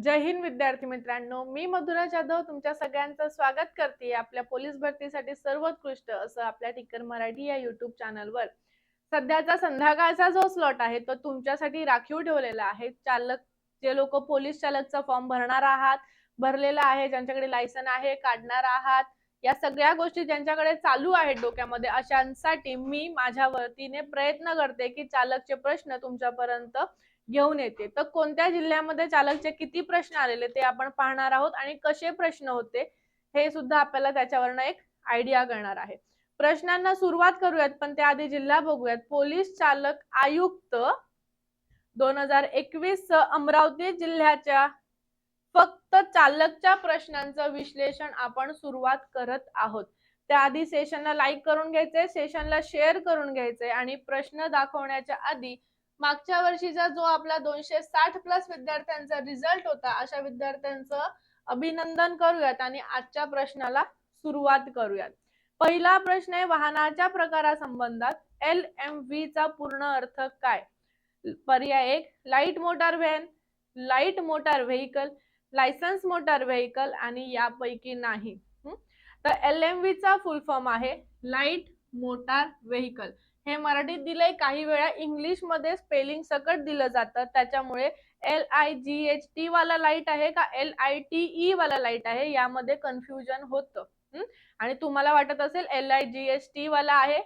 जय हिंद विद्यार्थी मित्रांनो मी मधुरा जाधव तुमच्या सगळ्यांचं स्वागत करते आपल्या पोलीस भरतीसाठी सर्वोत्कृष्ट असं आपल्या टिकर मराठी या युट्यूब चॅनलवर सध्याचा संध्याकाळचा जो स्लॉट आहे तो तुमच्यासाठी राखीव ठेवलेला आहे. चालक जे लोक पोलीस चालकचा फॉर्म भरणार आहात भरलेला आहे ज्यांच्याकडे लायसन आहे काढणार आहात या सगळ्या गोष्टी ज्यांच्याकडे चालू आहेत डोक्यामध्ये अशांसाठी मी माझ्या वतीने प्रयत्न करते की चालकचे प्रश्न तुमच्यापर्यंत घेऊन येते. तर कोणत्या जिल्ह्यामध्ये चालकचे किती प्रश्न आलेले ते आपण पाहणार आहोत आणि कसे प्रश्न होते हे सुद्धा आपल्याला त्याच्यावरनं एक आयडिया करणार आहे. प्रश्नांना सुरुवात करूयात पण त्याआधी जिल्हा बघूयात. पोलीस चालक आयुक्त दोन हजार एकवीस अमरावती जिल्ह्याच्या फक्त चालकच्या प्रश्नांचं विश्लेषण आपण सुरुवात करत आहोत. त्याआधी सेशनला लाईक करून घ्यायचंय सेशनला शेअर करून घ्यायचंय आणि प्रश्न दाखवण्याच्या आधी मागच्या वर्षीचा जो आपला दोनशे साठ प्लस विद्यार्थ्यांचा रिझल्ट होता अशा विद्यार्थ्यांचं अभिनंदन करूयात आणि आजच्या प्रश्नाला सुरुवात करूयात. पहिला प्रश्न आहे वाहनाच्या प्रकारासंबंधात एल एम व्ही चा पूर्ण अर्थ काय? पर्याय एक light motor van light motor vehicle licence motor vehicle आणि यापैकी नाही. तर एल एम व्ही चा फुल फॉर्म आहे लाइट मोटार व्हेकल हे मराठीत दिलंय काही वेळा. इंग्लिशमध्ये स्पेलिंग सकट दिलं जातं. त्याच्यामुळे L I G H T वाला लाइट आहे का? एल आय टी ई वाला लाइट आहे. यामध्ये कन्फ्युजन होतं. आणि तुम्हाला वाटत असेल L I G H T वाला आहे?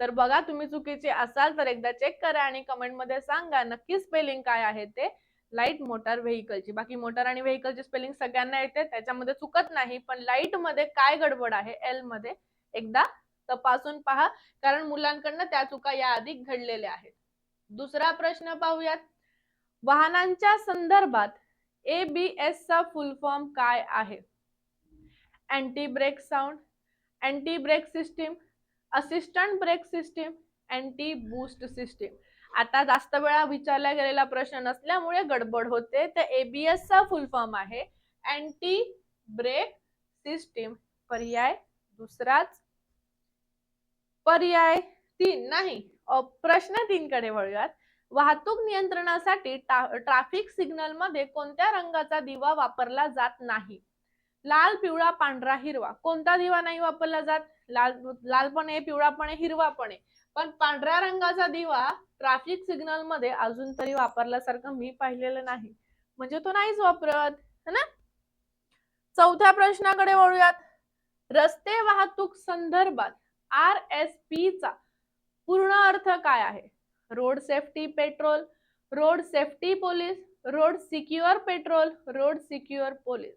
तर बघा तुम्ही चुकीचे असाल तर एकदा चेक करा आणि कमेंटमध्ये सांगा नक्की स्पेलिंग काय आहे ते. लाइट मोटार व्हेकलची बाकी मोटार आणि व्हेकलची स्पेलिंग सगळ्यांना येते. त्याच्यामध्ये चुकत नाही. पण लाइटमध्ये काय गडबड आहे? एलमध्ये एकदा तपासून पहा. कारण मुलांकडनं त्या चुका या आधी घडलेल्या आहेत. दुसरा प्रश्न पाहूयात. वाहनांच्या संदर्भात एबीएस चा फुल फॉर्म काय आहे? Anti brake sound anti brake system assistant brake system anti boost system आता जास्त वेळा विचारला गेलेला प्रश्न नसल्यामुळे गडबड होते. तर एबीएस चा फुल फॉर्म आहे. अँटी ब्रेक सिस्टीम पर्याय दुसराच. पर्याय तीन नाही. प्रश्न तीन कडे वळूयात. वाहतूक नियंत्रणासाठी ट्रॅफिक सिग्नलमध्ये कोणत्या रंगाचा दिवा वापरला जात नाही? लाल पिवळा पांढरा हिरवा. कोणता दिवा नाही वापरला जात? लाल लाल पण आहे पिवळा पण आहे हिरवा पण आहे पण पांढऱ्या रंगाचा दिवा ट्रॅफिक सिग्नलमध्ये अजून तरी वापरल्यासारखं मी पाहिलेलं नाही. म्हणजे तो नाहीच वापरत है ना? चौथ्या प्रश्नाकडे वळूयात. रस्ते वाहतूक संदर्भात आर एस पीचा पूर्ण अर्थ काय आहे? Road safety patrol road safety police road secure patrol road secure police.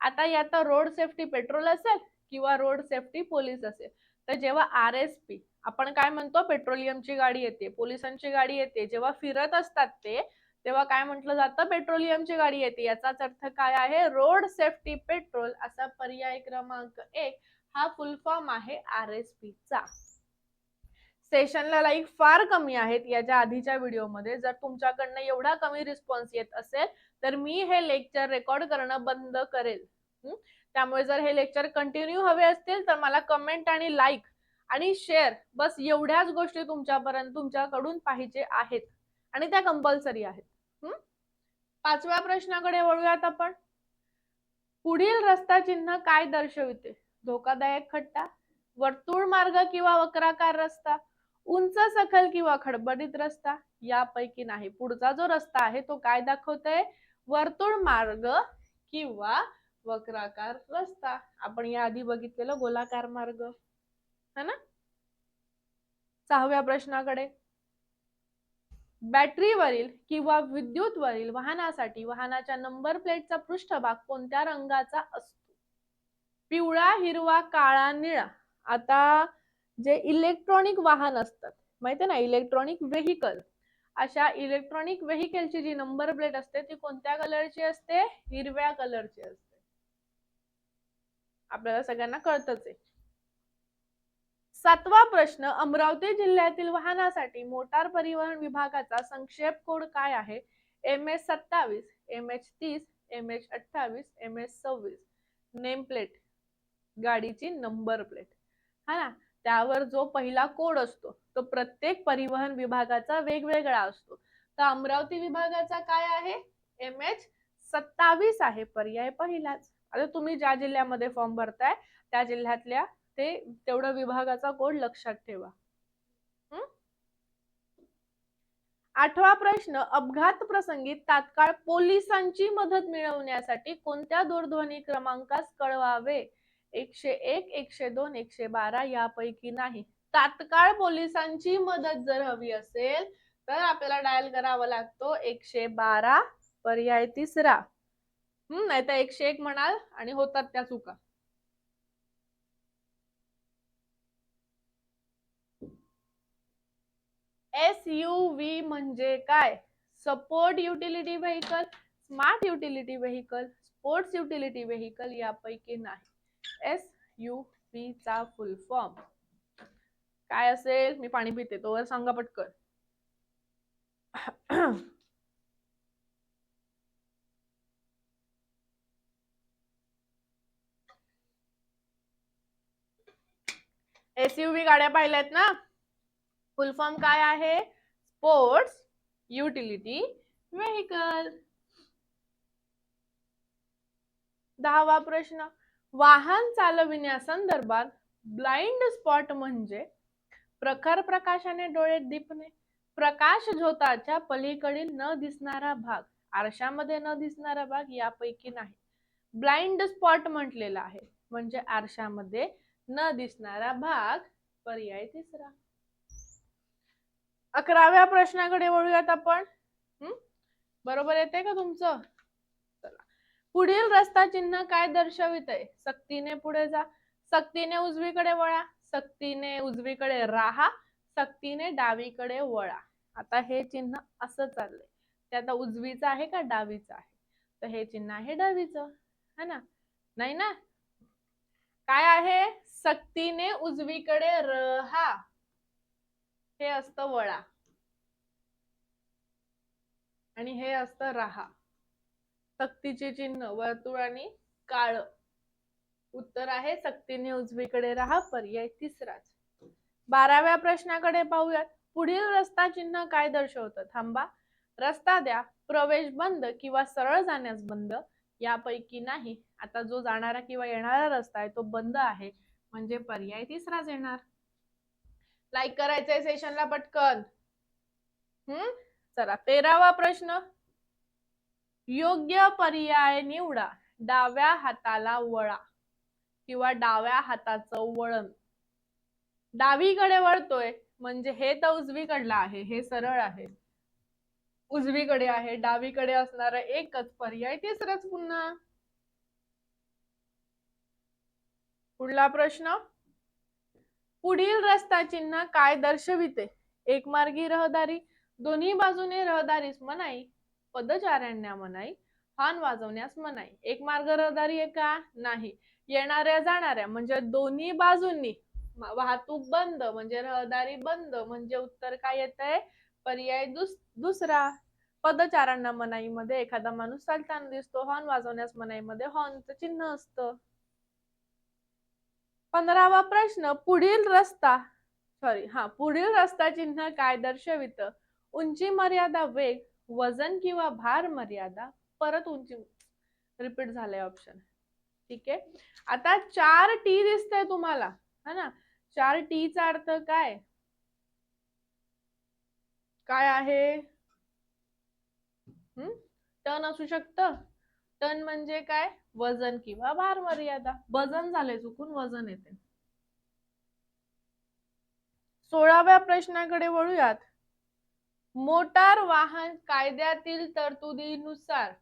आता यात रोड सेफ्टी पेट्रोल असेल किंवा रोड सेफ्टी पोलीस असेल तर जेव्हा आर एस पी आपण काय म्हणतो? पेट्रोलियमची गाडी येते पोलिसांची गाडी येते जेव्हा फिरत असतात ते तेव्हा काय म्हटलं जातं? पेट्रोलियमची गाडी येते. याचाच अर्थ काय आहे? रोड सेफ्टी पेट्रोल असा पर्याय क्रमांक एक हा फुल फॉर्म आहे आर एस पी चा. सेशनला लाईक फार कमी आहेत याच्या आधीच्या व्हिडिओमध्ये जर तुमच्याकडनं एवढा कमी रिस्पॉन्स येत असेल तर मी हे लेक्चर रेकॉर्ड करणं बंद करेल. त्यामुळे जर हे लेक्चर कंटिन्यू हवे असतील तर मला कमेंट आणि लाईक आणि शेअर बस एवढ्याच गोष्टी तुमच्यापर्यंत तुमच्याकडून पाहिजे आहेत. आणि त्या कंपल्सरी आहेत. पाचव्या प्रश्नाकडे वळूयात आपण. पुढील रस्ता चिन्ह काय दर्शविते? धोकादायक खड्डा वर्तुळ मार्ग किंवा वक्राकार रस्ता उंच सखल किंवा खडबडीत रस्ता यापैकी नाही. पुढचा जो रस्ता आहे तो काय दाखवतोय? वर्तुळ मार्ग किंवा वक्राकार रस्ता. आपण या आधी बघितलेलं गोलाकार मार्ग. है ना? सहाव्या प्रश्नाकडे. बॅटरीवरील किंवा विद्युतवरील वाहनासाठी वाहनाच्या नंबर प्लेटचा पृष्ठभाग कोणत्या रंगाचा असतो? पिवळा हिरवा काळा निळा. आता जे इलेक्ट्रॉनिक वाहन असतात माहिती ना? इलेक्ट्रॉनिक व्हेकल अशा इलेक्ट्रॉनिक व्हेकलची जी नंबर प्लेट असते ती कोणत्या कलरची असते? हिरव्या कलरची असते. आपल्याला सगळ्यांना कळतच आहे. सातवा प्रश्न अमरावती जिल्ह्यातील वाहनासाठी मोटार परिवहन विभागाचा संक्षेप कोड काय आहे? एम एच सत्तावीस एम एच तीस एम एच अठ्ठावीस एम एच सव्वीस. Name plate. गाडीची नंबर प्लेट. हा ना? त्यावर जो पहिला कोड असतो तो प्रत्येक परिवहन विभागाचा वेगवेगळा असतो. तर अमरावती विभागाचा काय आहे? एम एच सत्तावीस आहे. पर्याय पहिलाच. आता तुम्ही ज्या जिल्ह्यामध्ये फॉर्म भरताय त्या जिल्ह्यातल्या ते तेवढं विभागाचा कोड लक्षात ठेवा. आठवा प्रश्न अपघात प्रसंगी तात्काळ पोलिसांची मदत मिळवण्यासाठी कोणत्या दूरध्वनी क्रमांकास कळवावे? एकशे एक एकशे दोन एकशे बारा यापैकी नाही. तात्काळ पोलिसांची मदत जर हवी असेल तर आपल्याला डायल करावा लागतो. एकशे बारा पर्याय तिसरा. हम्म नाही तर एकशे एक म्हणाल आणि होतात त्या चुका. एस यू व्ही म्हणजे काय? Support utility vehicle smart utility vehicle sports utility vehicle यापैकी नाही. एस यू पी चा फुल फॉर्म काय असेल? मी पाणी पिते. तोवर सांगा पटकन. एसयूव्ही गाड्या पाहिल्यात ना? फुल फॉर्म काय आहे? स्पोर्ट्स युटिलिटी व्हेकल दहावा प्रश्न. वाहन चालविण्यासंदर्भात ब्लाइंड स्पॉट म्हणजे प्रखर प्रकाशाने डोळे दिपणे. प्रकाश झोताच्या पलीकडील न दिसणारा भाग आरशामध्ये न दिसणारा भाग यापैकी नाही. ब्लाइंड स्पॉट म्हटलेला आहे. म्हणजे आरशामध्ये न दिसणारा भाग. पर्याय तिसरा. अकराव्या प्रश्नाकडे वळूयात आपण. हम्म? बरोबर येते का तुमचं? पुढील रस्ता चिन्ह काय दर्शवित आहे सक्तीने पुढे जा. सक्तीने उजवीकडे वळा. सक्तीने उजवीकडे राहा. सक्तीने डावीकडे वळा. आता हे चिन्ह असं चाललंय. ते आता उजवीचं आहे का डावीचं आहे? तर हे चिन्ह आहे डावीचं. है ना? नाही ना? काय आहे? सक्तीने उजवीकडे रहा. हे असतं वळा. आणि हे असतं राहा. सक्तीचे चिन्ह वर्तुळ आणि काळ उत्तर आहे सक्तीने उजवीकडे राहा पर्याय तिसराच. बाराव्या प्रश्नाकडे पाहूयात. पुढील रस्ता चिन्ह काय दर्शवतं? थांबा. रस्ता द्या. प्रवेश बंद किंवा सरळ जाण्यास बंद यापैकी नाही. आता जो जाणारा किंवा येणारा रस्ता आहे तो बंद आहे. म्हणजे पर्याय तिसराच येणार. लाईक करायचंय सेशनला पटकन. हम्म? चला तेरावा प्रश्न. योग्य पर्याय निवडा. डाव्या हाताला वळा किंवा डाव्या हाताचं वळण. डावीकडे वळतोय म्हणजे हे तर उजवीकडला आहे हे सरळ आहे. उजवीकडे आहे डावीकडे असणार एकच पर्याय तिसरंच पुन्हा. पुढला प्रश्न. पुढील रस्ता चिन्ह काय दर्शविते? एकमार्गी रहदारी दोन्ही बाजूने रहदारीस मनाई पदचाऱ्यांना मनाई हॉर्न वाजवण्यास मनाई एक मार्ग रहदारी आहे का? नाही. येणाऱ्या जाणाऱ्या म्हणजे दोन्ही बाजूंनी वाहतूक बंद म्हणजे रहदारी बंद म्हणजे उत्तर काय येत आहे पर्याय दुस दुसरा. पदचारांना मनाईमध्ये एखादा माणूस चालताना दिसतो हॉर्न वाजवण्यास मनाईमध्ये हॉर्नचं चिन्ह असतं. पंधरावा प्रश्न पुढील रस्ता. सॉरी हा पुढील रस्ता चिन्ह काय दर्शवित? उंची मर्यादा वेग. वजन किंवा भार मर्यादा परत उंची रिपीट झालंय ऑप्शन ठीक आहे? आता चार टी दिसतंय तुम्हाला. है ना? चार टी चा अर्थ काय? काय आहे? हम्म? टन असू शकतं. टन म्हणजे काय? वजन किंवा भार मर्यादा. वजन झाले चुकून वजन येते सोळाव्या प्रश्नाकडे वळूयात. मोटार वाहन कायद्यातील तरतुदीनुसार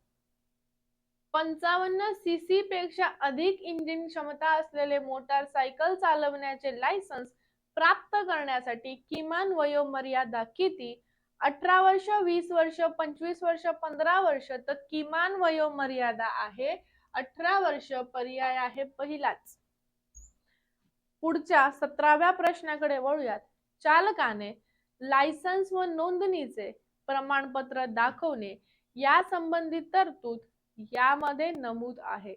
पंचावन्न सीसी पेक्षा अधिक इंजिन क्षमता असलेले मोटारसायकल चालवण्याचे लायसन्स प्राप्त करण्यासाठी किमान वयोमर्यादा किती? अठरा वर्ष वीस वर्ष पंचवीस वर्ष पंधरा वर्ष तर किमान वयोमर्यादा आहे अठरा वर्ष पर्याय आहे पहिलाच. पुढच्या सतराव्या प्रश्नाकडे वळूयात. चालकाने लायसन्स व नोंदणीचे प्रमाणपत्र दाखवणे या संबंधित तरतूद यामध्ये नमूद आहे.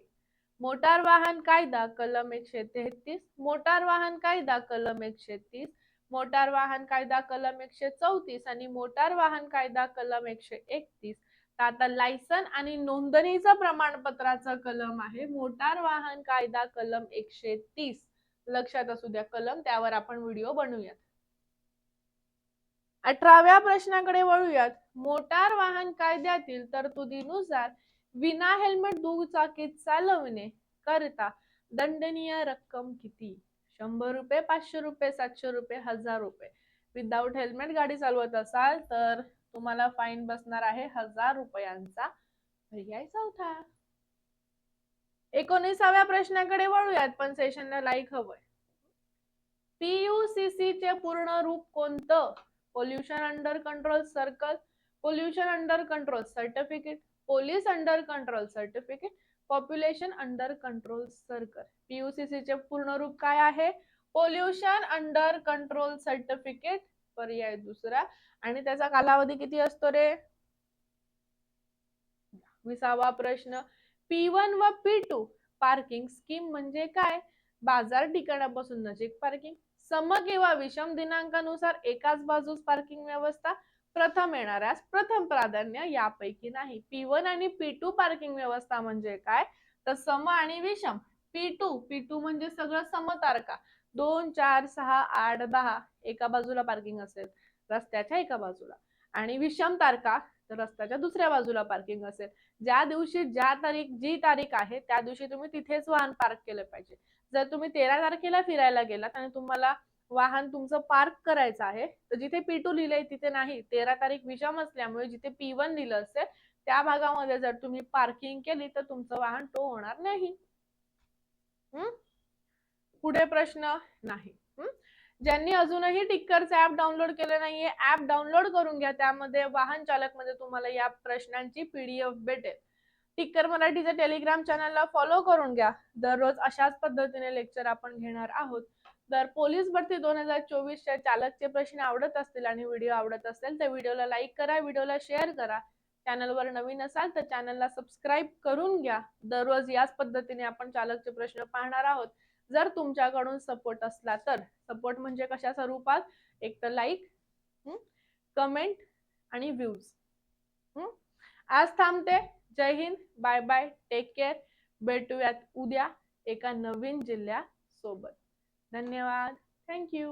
मोटार वाहन कायदा कलम एकशे तेहतीस. मोटार वाहन कायदा कलम एकशे तीस. मोटार वाहन कायदा कलम एकशे चौतीस. आणि मोटार वाहन कायदा कलम एकशे एकतीस. तर आता लायसन आणि नोंदणीचं प्रमाणपत्राचं कलम आहे. मोटार वाहन कायदा कलम एकशे तीस. लक्षात असू द्या कलम त्यावर आपण व्हिडिओ बनवूयात. अठराव्या प्रश्नाकडे वळूयात. मोटार वाहन कायद्यातील तरतुदीनुसार विना हेल्मेट दुचाकी चालवणे करता दंडनीय रक्कम किती? शंभर रुपये पाचशे रुपये सातशे रुपये हजार रुपये. विदाऊट हेल्मेट गाडी चालवत असाल तर तुम्हाला फाईन बसणार आहे हजार रुपयांचा पर्याय चौथा. एकोणीसाव्या प्रश्नाकडे वळूयात पण सेशनला लाईक हवंय. पीयूसीसी चे पूर्ण रूप कोणतं? Pollution under control circle pollution under control certificate police under control certificate population under control circle PUCC चे पूर्ण रूप काय आहे? पोल्युशन अंडर कंट्रोल सर्टिफिकेट पर्याय दुसरा. आणि त्याचा कालावधी किती असतो रे? विसावा प्रश्न. पी वन व पी टू पार्किंग स्कीम म्हणजे काय? बाजार ठिकाणापासून नजीक पार्किंग सम किंवा विषम दिनांकानुसार एकाच बाजूस पार्किंग व्यवस्था प्रथम येणाऱ्यास प्रथम प्राधान्य यापैकी नाही. पी वन आणि पी टू पार्किंग व्यवस्था म्हणजे काय? तर सम आणि विषम. पी टू पी टू म्हणजे सगळं समतारका. दोन चार सहा आठ दहा. एका बाजूला पार्किंग असेल रस्त्याच्या एका बाजूला. आणि विषम तारका तर रस्त्याच्या दुसऱ्या बाजूला पार्किंग असेल. ज्या दिवशी ज्या तारीख जी तारीख आहे त्या दिवशी तुम्ही तिथेच वाहन पार्क केलं पाहिजे. जर तुम्ही तेरा तारखेला फिरायला गेलात आणि तुम्हाला वाहन तुमचं पार्क करायचं आहे तर जिथे पी टू लिहिलंय तिथे नाही. तेरा तारीख विषम असल्यामुळे जिथे पी वन लिहिलं असेल त्या भागामध्ये जर तुम्ही पार्किंग केली तर तुमचं वाहन टो होणार नाही. हम्म पुढे प्रश्न नाही. ज्यांनी अजूनही टिक्करचं ऍप डाउनलोड केलं नाहीये ऍप डाउनलोड करून घ्या. त्यामध्ये वाहन चालकमध्ये तुम्हाला या प्रश्नांची पीडीएफ भेटेल. टिक्कर मराठीच्या टेलिग्राम चॅनलला फॉलो करून घ्या. दररोज अशाच पद्धतीने लेक्चर आपण घेणार आहोत. तर पोलीस भरती दोन हजार चोवीसच्या चालकचे प्रश्न आवडत असतील आणि व्हिडिओ आवडत असेल तर व्हिडिओला लाईक करा व्हिडिओला शेअर करा. चॅनलवर नवीन असाल तर चॅनलला सबस्क्राईब करून घ्या. दररोज याच पद्धतीने आपण चालकचे प्रश्न पाहणार आहोत. जर तुमच्याकडून सपोर्ट असला तर. सपोर्ट म्हणजे कशा स्वरूपात? एक तर लाईक कमेंट आणि व्ह्यूज आज थांबते. जय हिंद बाय बाय टेक केअर भेटूयात उद्या एका नवीन जिल्ह्यासोबत. धन्यवाद. थँक्यू